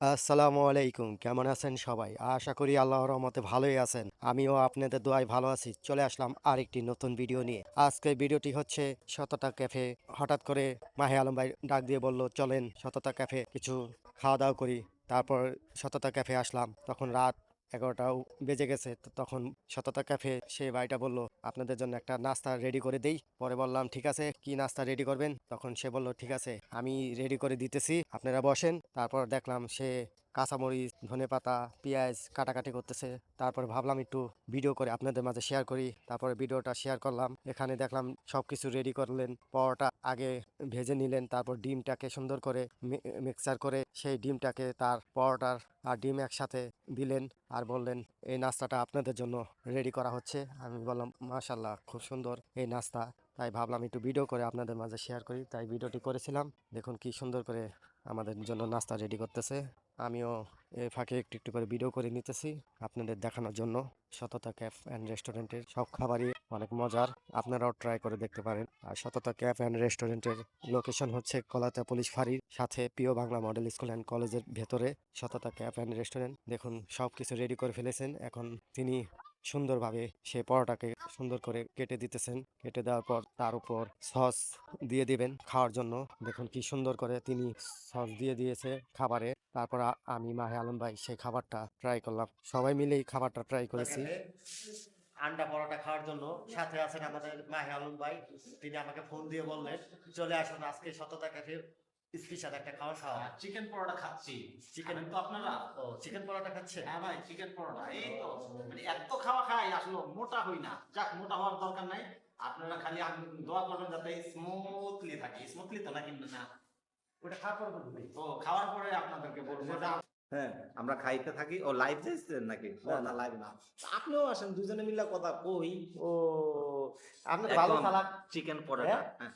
আসসালামু আলাইকুম। কেমন আছেন সবাই? আশা করি আল্লাহর রহমতে ভালোই আছেন। আমিও আপনাদের দোয়ায় ভালো আছি। চলে আসলাম আরেকটি নতুন ভিডিও নিয়ে। আজকের ভিডিওটি হচ্ছে সততা ক্যাফে। হঠাৎ করে মাহে আলম ভাই ডাক দিয়ে বলল, চলেন সততা ক্যাফে কিছু খাওয়া দাওয়া করি। তারপর সততা ক্যাফে আসলাম। তখন রাত এগারোটাও বেজে গেছে। তো তখন সততা ক্যাফে সে ভাইটা বলল, আপনাদের জন্য একটা নাস্তা রেডি করে দেই। পরে বললাম, ঠিক আছে, কি নাস্তা রেডি করবেন? তখন সে বলল, ঠিক আছে, আমি রেডি করে দিতেছি, আপনারা বসেন। তারপর দেখলাম সে কাঁচামরিচ ধনেপাতা পেঁয়াজ কাটাকাটি করতেছে। তারপর ভাবলাম একটু ভিডিও করে আপনাদের মাঝে শেয়ার করি। তারপরে ভিডিওটা শেয়ার করলাম। এখানে দেখলাম সব কিছু রেডি করলেন, পরোটা আগে ভেজে নিলেন, তারপর ডিমটাকে সুন্দর করে মিক্সার করে সেই ডিমটাকে তার পরোটার আর ডিম একসাথে দিলেন আর বললেন, এই নাস্তাটা আপনাদের জন্য রেডি করা হচ্ছে। আমি বললাম মাশাল্লাহ খুব সুন্দর এই নাস্তা। তাই ভাবলাম একটু ভিডিও করে আপনাদের মাঝে শেয়ার করি। তাই ভিডিওটি করেছিলাম। দেখুন কি সুন্দর করে আমাদের জন্য নাস্তা রেডি করতেছে। আমিও এই ফাঁকে একটু একটু করে ভিডিও করে নিতেছি আপনাদের দেখানোর জন্য। সততা ক্যাফ অ্যান্ড রেস্টুরেন্টের সব খাবারই অনেক মজার, আপনারাও ট্রাই করে দেখতে পারেন। আর সততা ক্যাফ অ্যান্ড রেস্টুরেন্টের লোকেশন হচ্ছে কলাতা পুলিশ ফাঁড়ির সাথে প্রিয় বাংলা মডেল স্কুল অ্যান্ড কলেজের ভেতরে। সততা ক্যাফ অ্যান্ড রেস্টুরেন্ট দেখুন সব কিছু রেডি করে ফেলেছেন। এখন তিনি সুন্দরভাবে সে পরোটাকে সুন্দর করে কেটে দিতেছেন। কেটে দেওয়ার পর তার উপর সস দিয়ে দিবেন খাওয়ার জন্য। দেখুন কি সুন্দর করে তিনি সস দিয়ে দিয়েছে খাবারে। তারপর আমি মাহে আলম ভাই সেই খাবারটা ট্রাই করলাম। সবাই মিলে এই খাবারটা ট্রাই করেছি। আন্ডা পরোটা খাওয়ার জন্য সাথে আছেন আমাদের মাহে আলম ভাই। তিনি আমাকে ফোন দিয়ে বললেন, চলে আসুন আজকে সততা ক্যাফে স্পেশাল একটা খাওয়া খাওয়া। চিকেন পরোটা খাচ্ছি। চিকেন তো আপনারা? ও চিকেন পরোটা খাচ্ছে হ্যাঁ ভাই চিকেন পরোটা এই তো। মানে এত খাওয়া খাই আসলে মোটা হই না। যাক মোটা হওয়ার দরকার নাই। আপনারা খালি দোয়া করবেন যাতে স্মুথলি থাকে। স্মুথলি তো নাকি না। ওটা খাওয়ার পর বলবি তো খাওয়ার পরে আপনাদেরকে বলব। হ্যাঁ আমরা খাইতে থাকি। ও লাইভ যাইছেন নাকি? না না লাইভ না। আপনিও আসেন দুজনে মিলে কথা কই। ও আপনি ভালো চালাক চিকেন পরোটা। হ্যাঁ? হ্যাঁ।